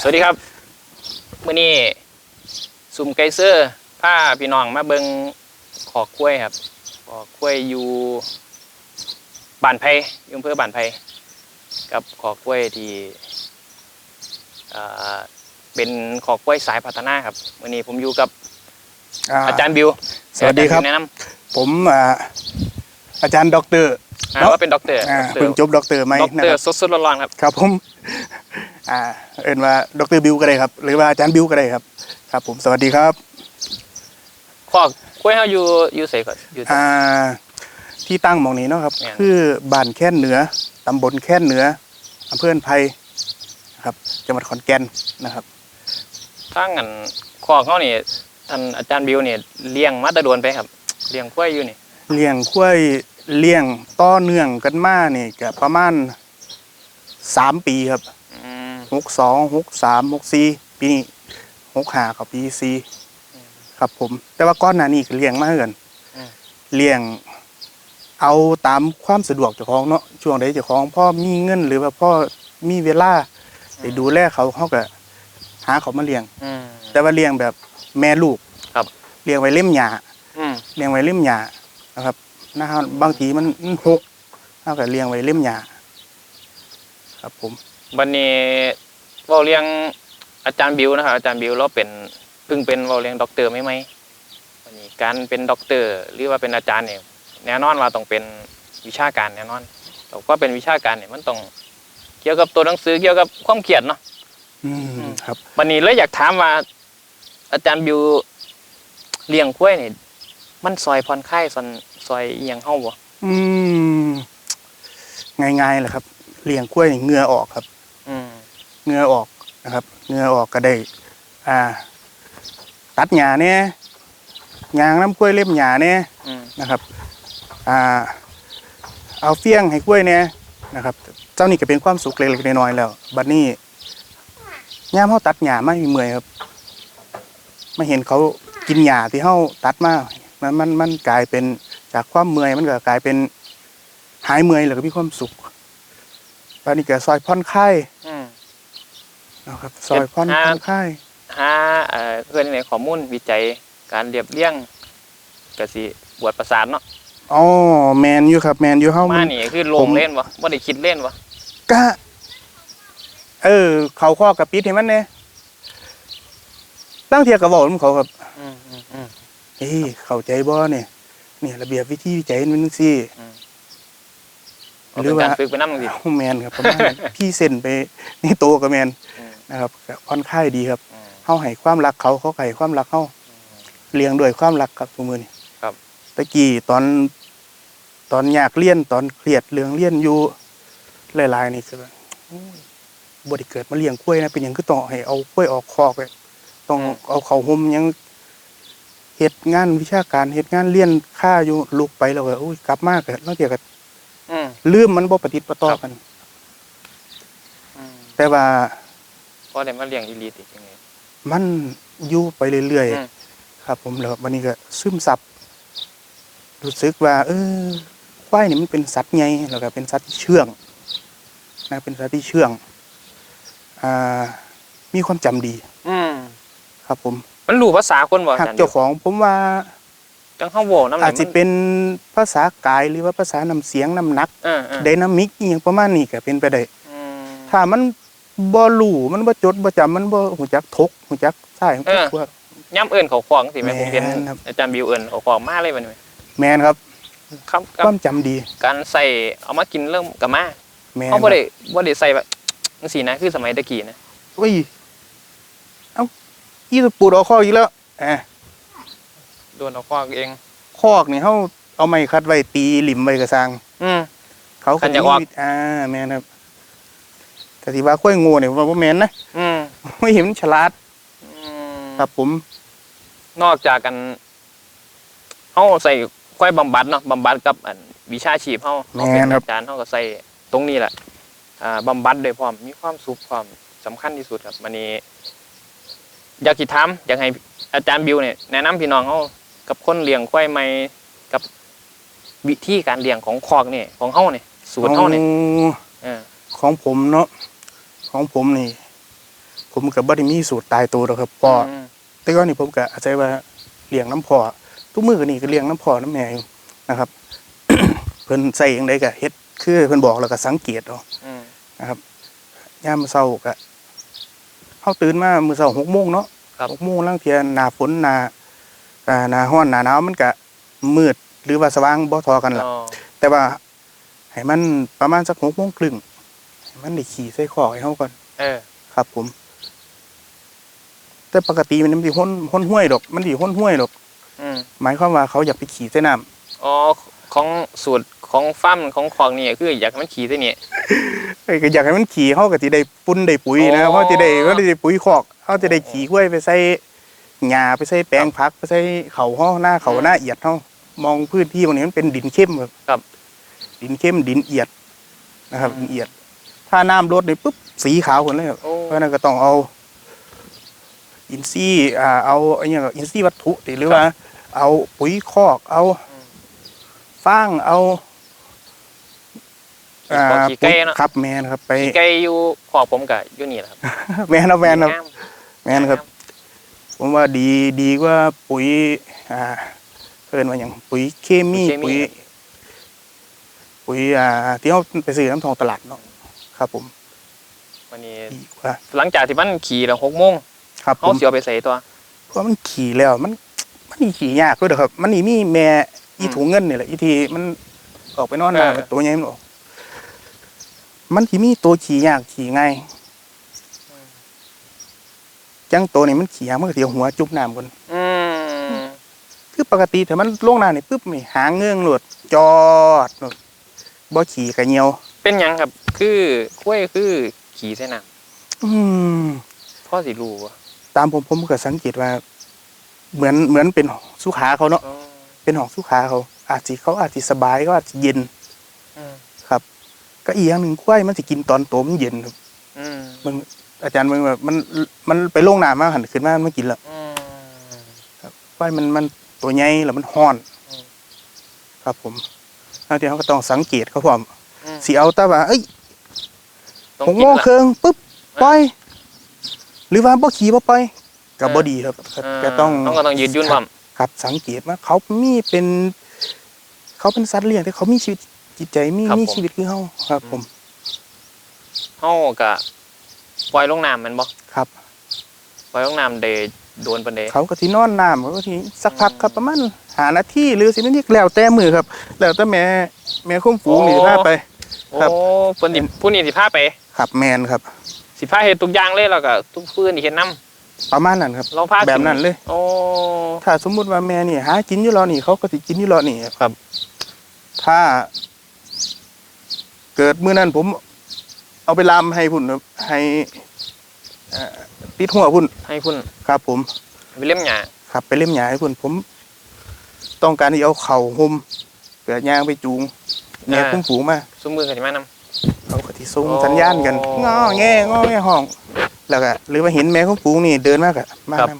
สวัสดีครับมื่อนี้ซุ่มไกเซอร์พาพี่น้องมาเบิงขอกกล้วยครับขอกกล้วยอยู่บ้านไผ่อยุ่อำเภอบ้านไผ่กับขอกกล้วยที่เอ่อเป็นขอกกล้วยสายพัฒนาครับมื่อนี้ผมอยู่กับอ่าอาจารย์บิวสวัสดีครับอาจาย์บิวแนะนผม อ่าอาจารย์ด็อกเตอร์ำอ่าว่าเป็นด็อกเตอร์อ่าด็อกเตอเพิ่งร์จบด็อกเตอร์ไหมด็อกนะเตอครัร์บสดๆร้อนๆครับ ครับผมอ่าเอินว่าด็อกเตอร์บิวก็ได้ครับ หรือว่าอาจารย์บิวก็ได้ครับ ครับ ผมสวัสดีครับขอกกล้วยเขาอยู่อยู่เสก่อนอยู่ อ่าที่ตั้งหมองนี้เนาะครับ แม่น คือบ้านแค่นเหนือตำบลแค่นเหนืออำเภอไผ่นะครับจังหวัดขอนแก่นนะครับทั้งอันขอกเขานี่ท่านอาจารย์บิวเนี่ยเลี้ยงมาแตะดวนไปครับ เลี้ยงกล้วยอยู่นี่ เลี้ยงคุ้วย เลี้ยงต่อเนื่องกันมานี่ก็ประมาณสามปีครับอืมหกสองหกสามหกสี่ปีนี้หกห้ากับปีสี่อืมครับผม แต่ว่าก้อนหน้านี้ก็เลี้ยงมาเกินอืมเลี้ยง เอาตามความสะดวกเจ้าของเนาะช่วงใดเจ้าของพ่อมีเงินหรือว่าพ่อมีเวลาไปดูแลเขาเขาก็หาเขามาเลี้ยงอืมแต่ว่าเลี้ยงแบบแม่ลูกครับเลี้ยงไว้เล่มหญ้าอืมเลี้ยงไว้เล่มหญ้านะครับ นะครับบางทีมันมันหกเขาก็เลี้ยงไว้เล่มหญ้าครับผมวันนี้เว่าเลี้ยงอาจารย์บิวนะครับอาจารย์บิวเราเป็นเพิ่งเป็นเว่าเลี้ยงด็อกเตอร์ไม่ไหมวันนี้การเป็นด็อกเตอร์หรือว่าเป็นอาจารย์เนี่ยแน่นอนว่าต้องเป็นวิชาการแน่นอนแต่ว่าเป็นวิชาการเนี่ยมันต้องเกี่ยวกับตัวหนังสือเกี่ยวกับความเขียนเนาะอืมครับวันนี้เลยอยากถามว่า อาจารย์บิวเลี้ยงกล้วยเนี่ยมันซอยผ่อนคลายซอน ซอยเอียงเฮาบ่อืมง่ายๆแหละครับเลี้ยงกล้วยนี่เหงื่อออกครับอืมเหงื่อออกนะครับเหงื่อออกก็ได้ อ่า ตัดหญ้าเนี่ยยางน้ำกล้วยเล็บหญ้าเนี่ยอืมนะครับ อ่า เอาเฟี้ยงให้กล้วยเนี่ยนะครับ เจ้านี่ก็เป็นความสุขเล็กๆน้อยๆแล้วบัดนี้ย่ามเขาตัดหญ้าไม่มีเมื่อยครับไม่เห็นเขากินหญ้าที่เขาตัดมามันมันมันกลายเป็น จากความเมื่อยมันก็กลายเป็นหายเมื่อยแล้วก็มีความสุขบัดนี้ก็ซอยผ่อนคลายอืม นะครับ ซอยผ่อนเก็บผ่อนคลายหาเอ่อเพื่อนในข้อมูลวิจัยการเรียบเรียงกสิบวดประสาทเนาะอ๋อแมนอยู่ครับ แมนอยู่เฮามามัน นี่คือลผงม เล่นวะว่าได้คิดเล่นวะกะ เออ เขาข้อกับปิดให้มันเนี่ยตั้งเทียกับบอกมันเขาครับ อืมอืมอืมเอ้ยเข้าใจบ่เนี่ย เนี่ยระเบียบวิธีวิจัยมันจังซี่เอาหรืเป็อนว่าการฝึกไปนั่งสิเอ้าแมนครับประมาณนั้นพี่เซ็นไปนี่โตกับแมนอืมนะครับก็ผ่อนคลายดีครับอืมเฮาให้ความรักเขาเขาก็ให้ความรักเฮาเลี้ยงด้วยความรักครับทุกมื้อนี้ครับตะกี้ตอน ตอนอยากเรียนตอนเครียดเรื่องเรียนอยู่หลายๆนี่คือแบบโอ้ยบ่ได้เกิดมาเลี้ยงกล้วยนะเป็นหยังคือต้องให้เอากล้วยออกคอกไปต้องเอาเขาห่มหยัง เฮ็ดงานวิชาการเฮ็ดงานเรียนค่าอยู่ลุกไปแล้วก็โอ้ยกลับมาก็แล้วเดี๋ยวก็อืม ลืมมันบ่ปฏิดประต่อครับกัน อืมแต่ว่าพอได้มาเลี้ยงอีหลีติยังไง มันอยู่ไปเรื่อยอืม ๆครับ ผมแล้ววันนี้ก็ซึมซับรู้สึกว่า เออควายนี่มันเป็นสัตว์ใหญ่แล้วก็เป็นสัตว์ที่เชื่องนะเป็นสัตว์ที่เชื่องอ่ามีความจำดี อืม ครับผม มันรู้ภาษาคนบ่อาหากจารย์เจ้าของผมว่าจังเฮาโว้นำอาจจะเป็นภาษากายหรือว่าภาษาน้ำเสียงน้ำหนักเออเออไดนามิกอหยังประมาณนี้ก็เป็นไปได้อืม ถ้ามันบ่รู้มันบ่จดบ่จำมันบ่หูจักทกหูจักใช่หูจักเออว่าย่ำเอิ้นเขาคลองสิแม่ผมเห็นแม่นครับ อาจารย์บิวเอิ้นเขาคลองมาเลยบัดนี้แมนครับครับคครับวามจำดีการใส่เอามากินเริ่มกับมาแมนเขาบ่ได้บ่ได้ใส่แบบจังซี่นะคือสมัยตะกี้นะ อุ้ยเอ้า อีตะปูดเอาคอกอีกแล้วแหมโดนเอาคลองเอง คอกนี่เฮาเอาไม้คัดไว้ตีหลิมไว้กระซังอืมเขาคันอยากออกมีอ่าแม่นครับแต่ที่ว่าข้อยงูเนี่ยว่าบ่แม่นนะอืมไม่เห็นมันฉลาดอืมครับผม นอกจากกันเฮาใส่ควายบำบัดเนาะบำบัดกับอันวิชาชีพเฮาเฮาเป็นอาจารย์เฮาก็ใส่ตรงนี้แหละอ่าบำบัดโดวยพร้อมมีความสุขความสำคัญที่สุดครับวันนี้ อยากสิถามอยากให้อาจารย์บิวเนี่ยแนะนำพี่น้องเฮากับคนเลี้ยงควายใหม่กับวิธีการเลี้ยงของคอกนี่ของเฮาเนี่ยสูตรเฮาเนี่ยของเออของผมเนาะของผมนี่ ผมก็บ่ได้มีสูตรตายตัวหรอกครับพ่ออมแต่ก่อนนี่ผมก็อาศัยว่าเลี้ยงน้ำพ่อทุกมื้อก็นี่ก็เลี้ยงน้ำพ่อน้ำแม่อยู่นะครับเพิ่นใส่จังไดก็เฮ็ดคือเพิ่นบอกแล้วก็สังเกตเอาอืมนะครับยามมื้อเช้าก็ เฮาตื่นมามื้อเช้า6โมงเนาะครับ6โมงลางเที่ยหน้าฝนหน้าอ่าหน้าร้อนหน้าหนาวมันก็มืดหรือว่าสว่างบ่เทอกันล่ะอ๋อแต่ว่าให้มันประมาณสัก6โมงครึ่งให้มันได้ขี่ใส่คอกให้เฮาก่อนเออครับ ผม แต่ปกติมันมันสิห้นห้นห้วยดอก มันสิห้นห้วยดอกอืมหมายความว่าเขาอยากไปขี่ใส่น้ำอ๋อของสูตร ของฟัร์มของของนี่คืออยากให้มันขี่ตัวนี้ เอ้ยก็อยากให้มันขี่เขาก็สิได้ปุ้นได้ปุ๋ยนะอ๋อเพราะจะได้เขาจะได้ปุ๋ยคอกเขาจะได้ขี่กล้วยไปใส่หญ้าไปใส่แปลงผักไปใส่เขาเฮาหน้าเขาอืมหน้าเอียดเฮามองพื้นที่ตรงนี้มันเป็นดินเข้มครับครับ ดินเข้มดินเอียดนะครับอืมดินเอียด ถ้าน้ำลดเลยปุ๊บสีขาวหมดเลยครับ โอ้เพราะฉะนั้นก็ต้องเอา อินซีย์อ่าเอาไอ้เนี่ยอินซีย์วัตถุติหรือว่า เอาปุ๋ยคอก เอาฟางเอาบ อกขี่ไก่เนาะครับแมนครับไป ขี่ไก่อยู่ขอบผมกับอยู่นี่แหละครับแมนครับแมนครับงามแมนครับ ผมว่าดีดีกว่าปุ๋ย อ่าเพิ่นว่าอย่างปุ๋ยเคมีปุ๋ปุ๋ยยเคมีปุ๋ยอ่าที่เขาไปซื้อน้ำทองตลาดเนาะครับ ผมวันนี้ ดีกว่าหลังจากที่มันขี่แล้วหกโมงครับผเขาม เสียไปใส่ตัว เพราะมันขี่แล้วมันมันนี่ขี่ยากด้วยเด้อครับ มันนี่มีแม่อีอืมถุงเงินนี่แหละอีทีมันออกไปนอนนาเออ ตัวใหญ่มันออก มันที่มีตัวขี่ยากขี่ง่ายจังตัวนี่มันขี่ยากมันก็เสียวหัวจุบน้ำคนอืมคือปกติถ้ามันลงน้ำนี่ปุ๊บนี่หางเงื่องหลดจอดโลดบ่ขี่กระเหี่ยว เป็นหยังครับ คือกล้วยคือขี่ใส่น้อืมำพ่อสิรู้ว่าตามผมผมก็สังเกตว่า เหมือนเหมือนเป็นสุขาเขาเนาะอ๋อเป็นห้องสุขาเขา อาจสิเขาอาจสิสบายก็อาจสิเย็นอืมครับ ก็อีกอย่างหนึ่งกล้วยมันสิกินตอนโตมันเย็นครับอืมมึงอาจารย์มึงแบบมันมันไปลงน้ำมาหันขึ้นมามันไม่กินแล้วอืม กล้วยมันมันตัวใหญ่แล้วมันห้อน อืม ครับผมแล้วทีเขาก็ต้องสังเกตเขาพร้อมอืมสีเอาแต่ว่าเอ้ยต้องหกกิโมนงละ ครึ่งปุ๊บปล่อย หรือว่าบ่ขี่บ่ปล่อยก็บ่ดีครับก็เก็ต้อง ต้องก็ต้องยืนยุ่นพร้อมครับสังเกตว่าเขามีเป็น เขาเป็นสัตว์เลี้ยงที่เขามีชีวิต จิตใจมีมีชีวิตคือเฮาครับ ผมเฮาก็ปล่อยลงน้ำแมันบ่ครับ ปล่อยลงน้ำเดโดนปันเด เขาก็ที่นอนน้ำเขาก็ที่สักพักครับประมาณหานาทีหรือสิบนาทีแล้วแต่มือครับ แล้วแต่แม่แม่คุ้มฝูงนี่พาไป โอ้ครับ เพิ่นสิผู้นี้สิพาไปครับแมนครับ สิพาเฮ็ดทุกอย่างเลยแล้วก็ทุกฟื้นนี่เฮ็ดนํประมาณนั้นครับ เราพาแบบนั้นเลย โอ้ ถ้าสมมุติว่าแม่นี่หากินอยู่รอนี่เขาก็สิกินอยู่รอนี่ครับถ้า เกิดมื้อนั้นผม เอาไปลามให้พุ่นครับให้เอ่อติดหัวพุ่นให้พุ่นครับ ผม ไปเล่มหญ้าขับไปเล่มหยาให้พุ่นผม ต้องการที่เอาเข่าห่มเกิดยางไปจูงแม่คุ้มฝูงมา ซุมือก็สิมานำ เขาก็ที่ส่งโอ้สัญญาณกันงอแงงอแงห้อง แล้วก็หรือว่าเห็นแม่คุ้มฝูงนี่เดินมากอะมากครับ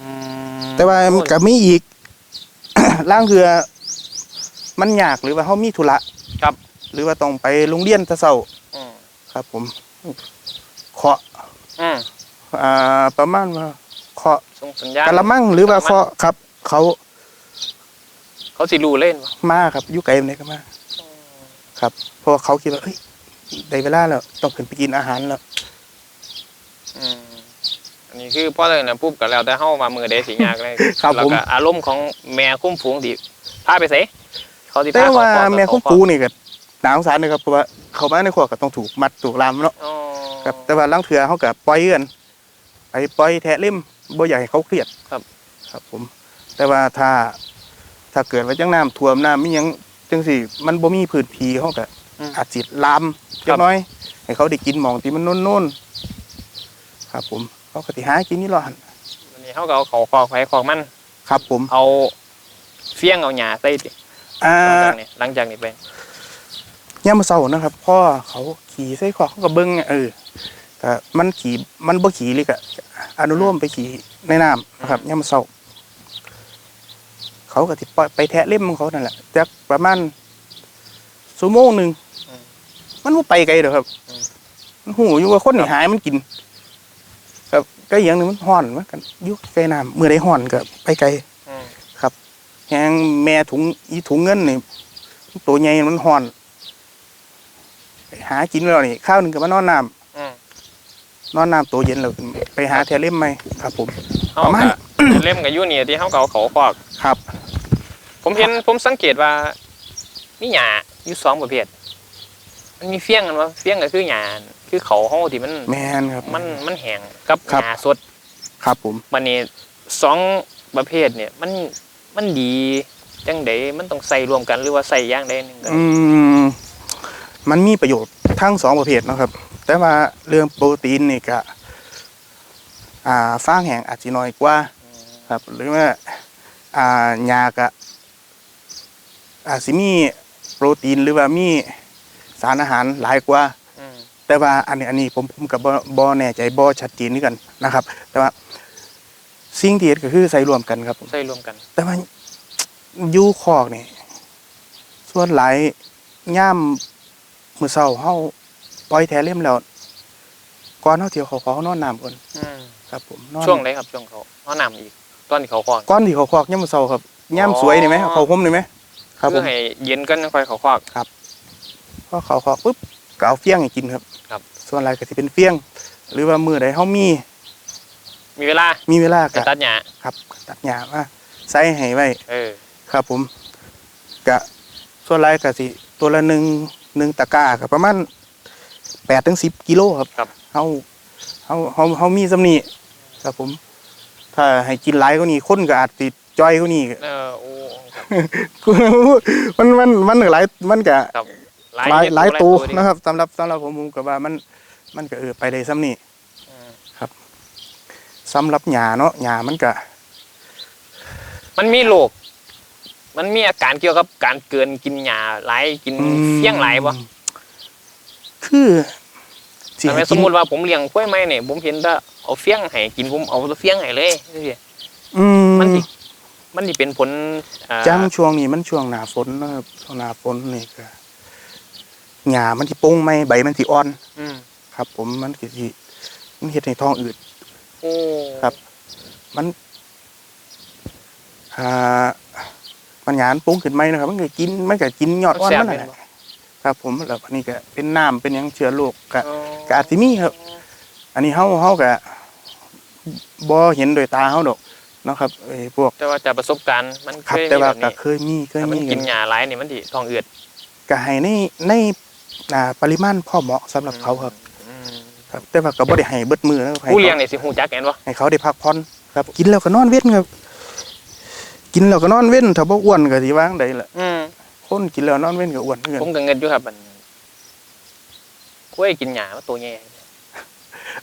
อืมแต่ว่ามันก็มีอีก ล่างเรือมันยากหรือว่าเขามีธุระครับ หรือว่าต้องไปโรงเรียนแตะเช้าอืมครับ ผมเคาะอืมอ่าประมาณว่าเคาะส่งสัญญาณ กะละมังหรือว่าเคาะครับ เขาเขาสิรู้เล่นบ่มาครับอยู่ไกลไหนก็มาครับ เพราะว่าเขาคิดว่าเอ้ยได้เวลาแล้วต้องขึ้นไปกินอาหารแล้วอืมอันนี้คือพอเลยนะปุ๊บก็แล้วแต่เฮามามือเดสิยากเลยครับแล้วผม ก็อารมณ์ของแม่คุ้มฝูงที่พาไปไสเขาสิแต่พาเขาว่าขอแม่ขคุ้มขอปูนี่ก็ หนาสงสารนะครับเพราะว่าเขามาในครัวก็ต้องถูกมัดถูกลามเนาะอ๋อครับแต่ว่าล่างเถื่อเขาก็ปล่อยกันไปปล่อยแทะเล่มบ่อยากให้เขาเครียดครับ ครับผม แต่ว่าถ้าถ้าเกิดว่าจังน้ำท่วมน้ำมีหยังจังสิมันบ่มีพื้นที่เขาก็อืมอาจสิลามครัจับกหน้อย ให้เขาได้กินหมองที่มันนุ่นๆครับ ผมเขาก็สิหากินนี่หรอหั่นวันนี้เขาก็เอาเขาคอกไปคอกมัน ครับ ผมเอาเฟี้ยงเอาหญ้าใส่ติอ่าหลังจากนี้หลังจากนี้ไป ย่ามมาเศร้านะครับพ่อเขาขี่ใส่ขอเขาก็เบิ้งเออแต่มันขี่มันบ่ขี่เลยกะอนุโลมไปขี่ในน้ำนะครับย่ามมาเศร้าเขาก็ติปล่อยไปแทะเล่มของเขานั่นแหละจากประมาณชั่วโมงหนึ่งมันว่าไปไกลเด้อครับมันหูอยู่ว่าคนนี่หายมันกิน ครับก็อหย่างหนึงมันห่อนมันกันอยุใกล้น้ำเมื่อได้ห่อนก็ไปไกลอืมแหงแม่ถุงอีถุงเงินนี่ตัวใหญ่มันห่อนไป หากินแล้วนี่ข้าวหนึ่งก็มานอนน้อืมำนอนน้ำตัวเย็นแล้วไปหาแทเล่มไหมครับ ผม เฮาประมาณ ก็เล่มกับยูนี่ที่เฮาก็เอาเขาคอกครับ ผมเห็นผมสังเกตว่ามีหญ้าอยู่สองประเภทมันมีเฟี้ยงกันว่าเฟี้ยงก็คือหญ้าคือเขาเฮาที่มันแมนครับ มันมันแห้งกับครับหญ้าสด ครับผมบัดนี้สองประเภทเนี่ยมันมันดีจังไดมันต้องใส่รวมกันหรือว่าใส่อย่างใดหนึงกันอืม มันมีประโยชน์ทั้งสองประเภทเนาะครับ แต่ว่าเรื่องโปรตีนนี่ก็อ่าฟางแห้งอาจจะน้อยกว่าครับ หรือว่าอ่าหญ้ากะอาจสิมีโปรตีนหรือว่ามีสารอาหารหลายกว่าอืมแต่ว่าอันนี้อันนี้ผมผมกับบ่แน่ใจบ่ชัดเจนนี่กันนะครับ แต่ว่าสิ่งที่เฮ็ดก็คือใส่รวมกันครับผมใส่รวมกัน แต่ว่าอยู่คอกนี่ส่วนหลายย่าม มื้อเช้าเฮาปล่อยแทเล่มแล้วก่อนเฮาเที่ยวเขาขอนอนน้ำก่อนอืมครับ ผมนอนช่วงไหนครับช่วงเขาเอาน้ำอีกตอนที่เขาคอกก่อนที่เขาคอกย่ามมื้อเช้าครับย่ามสวยนี่ไหมอ๋อเขาห่มนี่ไหมครับผเพื่อมให้เย็นกันค่อยเขาคอกพอเขาคอกปุ๊บก็เอาเฟี้ยงให้กินครับ ครับ ส่วนหลายก็สิเป็นเฟี้ยง หรือว่ามื้อใดเฮามี มีเวลา มีเวลาไปก็ตัดหญ้าครับ ตัดหญ้ามาใส่ให้ไว้เออ ครับ ผมกะส่วนไรกะสิตัวละหนึ่ง หนึ่งตะกร้ากับประมาณแปดถึงสิบกิโลครับครับเฮาเฮาเฮาเฮามีสำนีครับผม ถ้าให้กินหลายกว่านี้คนก็อาจติดจ้อยกว่านี้เออโอ้ครับมันมันมันหลายมันก็ครับหลายหลายตัวดีนะครับสำหรับสำหรับผมผมก็ว่ามันมันก็เออไปได้ซ้ำนี่อืมสำหรับหญ้าเนาะหญ้ามันก็มันมีโรค มันมีอาการเกี่ยวกับการเกินกินหญ้าหลายกินอืเฟี้ยงหลายบ่คือสิแต่ให้สกิมนมุติว่าผมเลี้ยงกล้วยไม้เนี่ยผมเห็นถ้าเอาเฟี้ยงให้กินผมเอาเฟี้ยงให้เลยจังซี่อืมันสิมันสิเป็นผลอ่าจังช่วงนี้มันช่วงหน้าฝนนะครับช่วงหน้าฝนนี่ก็หญ้ามันที่โป่งไหมใบมันที่อ่อนอืมครับ ผมมันก็สิมันเฮ็ดให้ท้องอืดโอ้ครับ มันอ่า มันหยานโป่งขึ้นไหมนะครับ มันก็กินมันก็กินยอดอ่อนแซ่บมันเลนั่ยนแหละครับ ผมแล้วอันนี้ก็เป็นน้ำเป็นหยังเชื้อโรคก็อ๋อก็อาจสิมีครับ อันนี้เฮาเฮาก็บ่เห็นโดวยตาเฮาดอกเนาะครับไอ้พวกแต่ว่าจากประสบการณ์มันครับเคยแต่มีว่าแบบก็นี้เคยมีเคยถ้ามันมีกินหญ้าหลายนี่มันสิท้องอืดก็ให้ในในอ่าปริมาณพอเหมาะสำหรับเขาครับ อืมครับ แต่ว่าก็บ่ได้ให้เบิดมือนะครับให้ผู้เลี้ยงเขานี่สิฮู้จักแม่นบ่ให้เขาได้พักผ่อนครับ กินแล้วก็นอนเว้นครับ กินแล้วก็นอนเว้นถ้าบ่อ้วนก็สิวางได้ล่ะอืมคนกินแล้วนอนเว้นก็อ้วนคือกันผมก็เงินอยู่ครับมันกล้วยกินหญ้ามันตัวใหญ่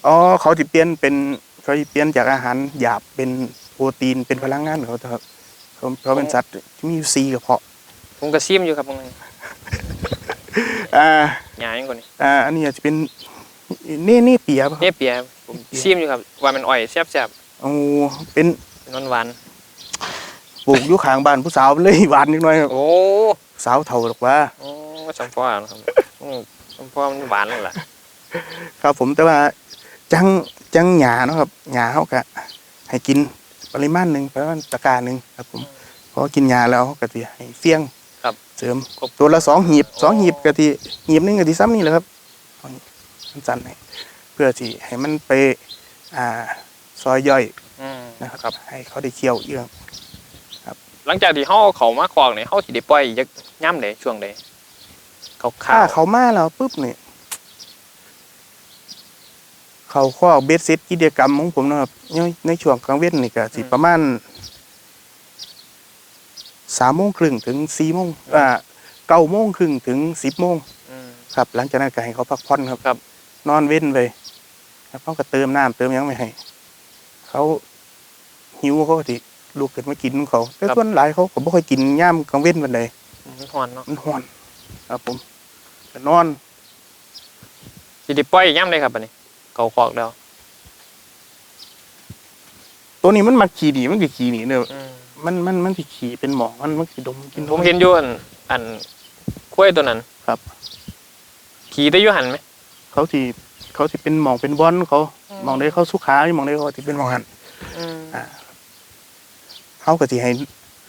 อ๋อเขาสิเปลี่ยนเป็นเขาสิเปลี่ยนจากอาหารหยาบเป็นโปรตีนเป็นพลังงานของเขาครับเขาเขาเป็นสัตว์ที่มีอยู่4กระเพาะ ผมก็ซิมอยู่ครับมึงอ่า หญ้ายังกว่านี้อ่า อันนี้อาจจะเป็นนี่นี่เปียป่ะครับ เนี่ยเปียผมซิมอยู่ครับว่ามันอ่อยแซ่บโอ้เป็นๆเป็นหวาน ปลูกอยู่ข้างบ้านผู้สาวเลยหวานนิดหน่อยครับๆโอ้สาวเท่าหรอกว่าโอ้จำพ่อนะครับอืมจำพ่อมันหวานเลยล่ะครับผมแต่ว่าจังจังหยาเนาะครับหยาเขาก็ให้กินปริมาณหนึ่งประมาณตะกร้าหนึ่งครับผมพอกินยาแล้วเขาก็จะให้เฟี้ยงครับเสริมครบตัวละสองหีบอ๋อสองหีบกะทิหีบหนึงกะทิซ้ำนี่แหละครับสั้นๆให้เพื่อที่ให้มันไปอ่าซอยย่อยอืมนะครับครับ ให้เขาได้เคี่ยวเยื่อง หลังจากที่เฮาเขามาคลองเนี่ยเฮาสิได้ปล่อยยักย่ำใดช่วงใดเขาขาถ้าวเขามาแล้วปุ๊บเนี่ยเขาข้อเบสเซตกิจกรรมของผมนะครับในในช่วงกลางเว้นนี่ก็สิประมาณสามโมงครึ่งถึงสี่โมงอ่าเก้าโมงครึ่งถึงสิบโมงอืม ครับ หลังจากนั้นก็ให้เขาพักผ่อนครับ ครับ นอนเว้นไปแล้วเขาก็เติมน้ำเติมหยังไม่ให้เขาหิวเขาก็สิ ลูกเกิดมากินของเขาแต่ส่วนหลายเขาก็บ่ค่อยกินย่ามกลางเว้นวันใดมันฮ้อนเนาะมันห้อนครับผมก็นอนสิได้ปล่อยย่ำใดครับบัดนี้เขาคอกแล้ว ตัวนี้มันมาขี่หนีมันก็ขี่หนีเนอะอืมมันมันมันสิขี่เป็นหมอกมันมันสิดมกินผมเห็นอยู่อันอันกล้วยตัวนั้นครับ ขี่ได้อยู่หันไหมเขาสิเขาสิเป็นหมองเป็นบอนเขาหมองได้เขาสุขาหมองได้เขาสิเป็นหมองหันอืม เขาก็สิให้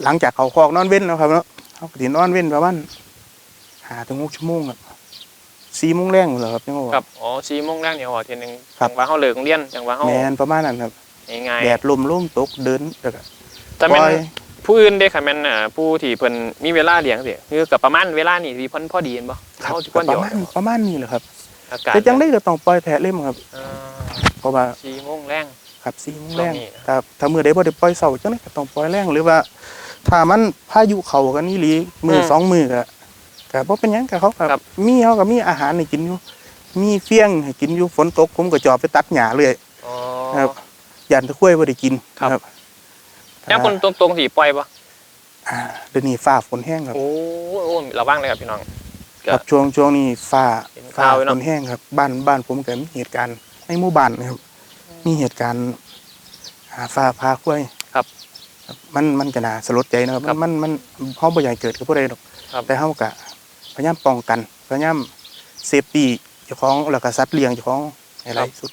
หลังจากเขาคอกนอนเว้นแล้วครับเนาะเขาก็สินอนเว้นประมาณหาถึงหกชั่วโมงครับสี่โมงแรงเหรอครับยังว่าครับอ๋อสี่โมงแรกเนี่ยออกทีหนึงครัจับงหวะเฮาเลิกโรงเรียนจังหวะเฮาแมนประมาณนั้นครับง่ายแดดลมล่มตกเดินแล้วก็ๆแต่แม่ปล่อยนผู้อื่นเด้ค่ะแม่นอ่าผู้ที่เพิ่นมีเวลาเลี้ยงสิคือกับประมาณเวลานี่ที่เพิ่นพอดีเห็นบ่ครับเฮาสิคก็วรปเดียระวมาณประมาณนี้แหละครับอากาศแต่จังได้ก็ต้องปล่อยแทะเล่มครับอ่าเพราะว่าสี่โมงแรง ครับสี่โมงแรงช่วงนี้ถ้าถ้ามือใดบ่ได้ปล่อยเสาจังได้ก็ต้องปล่อยแรงหรือว่า ถ้ามันพายุเข้ากันนี่หลีมือสองมือก็ก็บ่เป็นหยังก็เขาก็มีเขาก็มีอาหารให้กินอยู่ มีเฟี้ยงให้กินอยู่ฝนตกผมก็จอบไปตัดหญ้าเลยอ๋อ ครับยันตะคุ้ยบ่ได้กินครับ แล้คนตรงๆสิปล่อยบ่อ่าเดี๋ยวนี้ฟ้าฝนแห้งครับ โอ้โอ้ระวังเลยครับพี่น้องครับช่วงช่วงนี้ฟ้าเห็นฟ้าข่าวอยู่ฝเนาะนแห้งครับ บ้านบ้านผมก็มีเหตุการณ์ในหมู่บ้านนะครับ มีเหตุการณ์หาฟ้าพาคุ้ยครับครับมันมันก็น่าสลดใจนะครับ ครับมันมันเฮาบ่อยากให้เกิดกับผู้ใดหรอกครับ แต่เฮาก็พยายามป้องกันพยายามเซฟตี้เจ้าของแล้วก็สัตว์เลี้ยงเจ้าของให้หลายที่สุด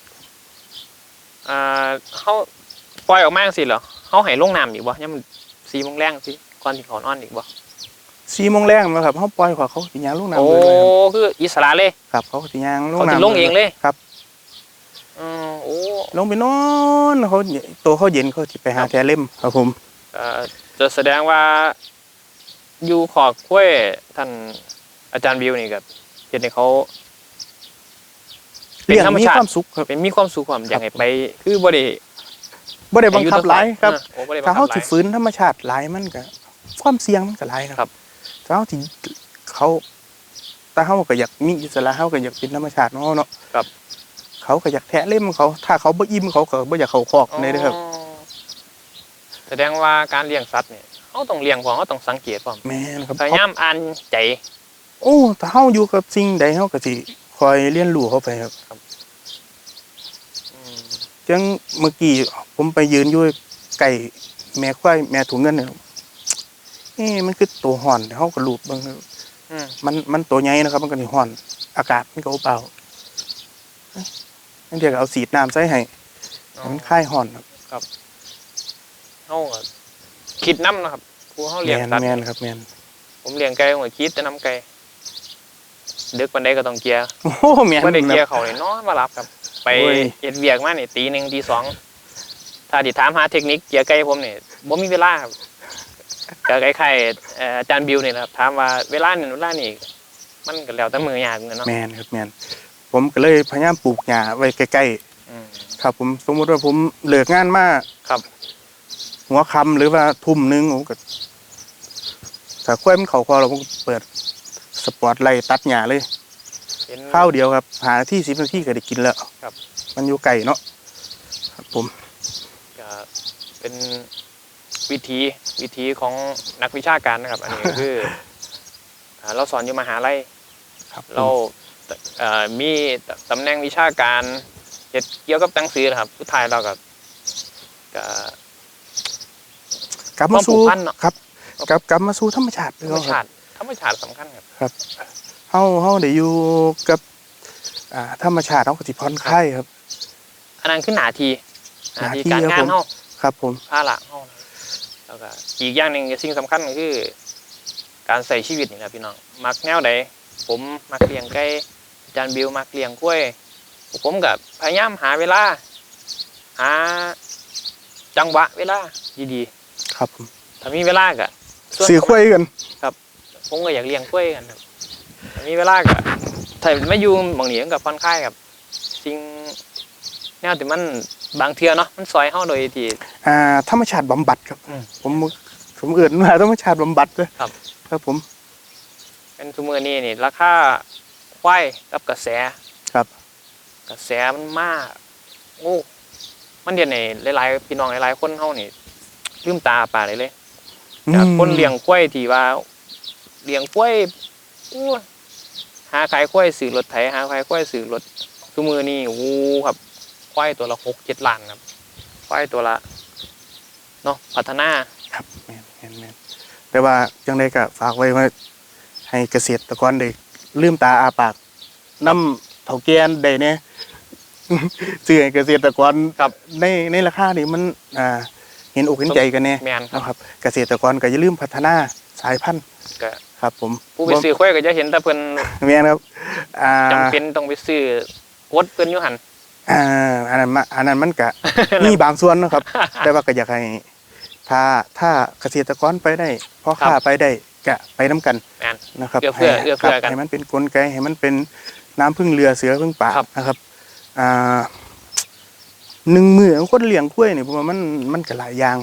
อ่าเฮาปล่อยออกมาจังซี่เหรอเฮาให้ลงน้ำอีกบ่ยามสี่โมงแรงสิก่อนสิเขานอนอีกบ่4โมงแรงมาครับเฮาปล่อยเขาเขาสิย่างลงน้ำโอ้เลยครับคืออิสระเลย ครับเขาสิย่างลงเขาสิน้ำลงเองเลย ครับ อืม โอ้ลงไปนอนเขาตัวเขาเย็นเขาสิไปหาครับแทเล่มครับผมเอ่อจะแสดงว่าอยู่ขอบกล้วยท่านอาจารย์วิวนี่กับเห็นให้เขาเป็นเลี้ยงธรรมมีชาติความสุขครับเป็นมีความสุขความอยากให้ไป คือบ่ได้บ่ได้บังคับหลายครับโอ้บ่ได้บัถ้างคัเขาบหลาสิยฝืนธรรมชาติหลายมันก็ความเสี่ยงมันก็หลายคครัรับบถ้าเขาสิเขาแต่เขาก็อยากมีอิสระเขาก็อยากเป็นธรรมชาติของเขาเนาะครับ เขาก็อยากแทะเล่มเขา ถ้าเขาบ่อิ่มเขาก็บ่อยากเข้าคอกเลยนะครับอ๋อแสดงว่าการเลี้ยงสัตว์เนี่ยเขาต้องเลี้ยงพร้อมเขาต้องสังเกตพร้อมแม่นครับพยายามอ่านใจ โอ้ถ้าเฮาอยู่กับสิ่งใดเฮาก็สิคอยเรียนรู้เขาไปครับอืมจังเมื่อกี้ผมไปยืนอยู่ไก่แม่ควายแม่ถุงเงินเนี่ยเอ๊ะมันคือตัวห่อนเฮาก็รูปเบิ่งครับอืมมันมันตัวใหญ่นะครับ มันก็สิห่อน อากาศมันก็อบเปล่าเอ๊ะ นั่นเดี๋ยวก็เอาสีดน้ำใส่ให้ให้มันคลายห่อนครับเขาก็คิดน้ำนะครับผู้เขาแมเลี้ยงนสัตว์แมนครับแมนผมเลี้ยงไก่ผมก็คิดแต่น้ำไก่ดึกวันใดก็ต้องเกียร์โอ้โหแมนเมื่อได้เกียแบร์บเขาเนี่ยนอนมารับครับ ไปโอ้ยเอ็ดเวียกมาเนี่ยตีหนึ่งตีสองถ้าติถามหาเทคนิคเกียร์ไก่ผมเนี่ยบ่มีเวลาครับกับไก่ไข่เอ่ออาจารย์บิวเนี่ยนะครับถามว่าเวลาเนี่ยเวลานี่มันก็แล้วแต่มือยากเหมือนกันเนาะ แมนครับแมน ผมก็เลยพยายามปลูกหญ้าไว้ใกล้อืมๆครับ ผมสมมุติว่าผมเลิกงานมาครับ หัวค่ำหรือว่าทุ่มหนึงผมก็ถ้าควายมันเข้าคอเราผมก็เปิดสปอร์ตไลท์ตัดหญ้าเลยเห็นข้าวเดียวครับ หาที่สิบนาทีก็ได้กินแล้วครับ มันอยู่ไก่เนาะครับผมก็เป็นวิธีวิธีของนักวิชาการนะครับ อันนี้ก็คืออ่าเราสอนอยู่มหาลัยครับผมเราเอ่อ มีตำแหน่งวิชาการเฮ็ดเกี่ยวกับหนังสือนะครับสุดท้ายเราก็ก็กลับมาสู่ความผูกพันเนาะครับกลับกลับมาสู่ธรรมชาติธรรมชาติธรรมชาติสำคัญครับเฮาเฮาได้อยู่กับอ่าธรรมชาติเฮาก็สิผ่อนคลายครับ อันนั้นคือหน้าที่หน้าที่หน้าที่การครับงานผมเฮาครับผมภาระเฮาแล้วก็อีกอย่างหนึ่งสิ่งสำคัญก็คือ การใส่ชีวิตนี่แหละพี่น้องมักแนวใดผมมักเลี้ยงไก่อา จารย์บิวมักเลี้ยงกล้วย ผมก็พยายามหาเวลา หา จังหวะเวลาดีครับผมๆถ้ามีเวลาก็ส่วนซื้อควายกันผมก็อยากเลี้ยงกล้วยกันครับถ้ามีเวลาก็ถ้าไม่อยู่บางนี้มันกับผ่อนคลายกับสิ่งแนวที่มันบางเทื่อเนาะมันซอยเฮาโดยที่อ่าธรรมชาติบำบัดครับอืมผมผมเอื่นมาธรรมชาติบำบัดเลยครับ ครับผม เป็นซุมือนี้นี่ราคา ควายกับกระแสครับ กระแสมันมากโอ้มันเดี๋ยวนี้หลายๆพี่น้องหลายๆคนเฮานี่ลืมตาปาเลยเลยจากคนเลี้ยงควายที่ว่าเลี้ยงควายโอ้ยหาขายควายสื่อรถไถหาขายควายสื่อรถซุมือนี้โอ้ครับควายตัวละหกเจ็ดล้านครับควายตัวละเนาะพัฒนาครับแม่นแม่นแม่นแต่ว่าจังไดก็ฝากไว้ว่าให้เกษตรกรได้ ลืมตาอาปากน้ำเถาแกนได้เนี่ยซื้อให้เกษตรกรครับในในราคานี่มันอ่าเห็นอกเห็นใจกันแน่แมนครับ นะครับ เกษตรกรก็อย่าลืมพัฒนาสายพันธุ์ก็ครับ ผมผู้ไปซื้อควายก็จะเห็นแต่เพิ่นแม่นครับอ่าจำเป็นต้องไปซื้อกดเพิ่นอยู่หั่น อ่าอันนั้นมาอันนั้นมันก็ มีบางส่วนนะครับ แต่ว่าก็อยากให้ถ้าถ้าเกษตรกรไปได้พ่อค้าไปได้ ก็ไปน้กันแม่นนะครับเอื้อเฟื้อให้เอื้อเฟื้อครับกันให้มันเป็นกลไกให้มันเป็นน้ำพึ่งเรือเสือพึ่งป่าครับนะครับอ่าหนึ่งมือคนเลี้ยงกล้วยนี่ผมว่ามันมันก็หลายอย่าง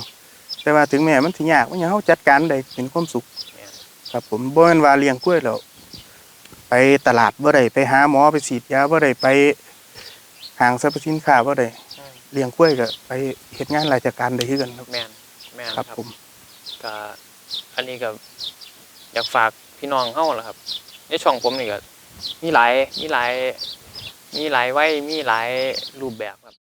แต่ว่าถึงแม้มันสิยากมันยังเฮาจัดการได้เป็นความสุข ครับผมบ่แม่นว่าเลี้ยงกล้วยแล้วไปตลาดบ่ได้ไปหาหมอไปฉีดยาบ่ได้ไปห้างสรรพสินค้าบ่ได้อืมเลี้ยงกล้วยก็ไปเฮ็ดงานราชการได้คือกันครับแม่นแม่นครับผมก็อันนี้ก็ อยากฝากพี่น้องเฮาล่ะครับในช่องผมนี่ก็มีหลายมีหลายมีหลายไว้มีหลายรูปแบบครับ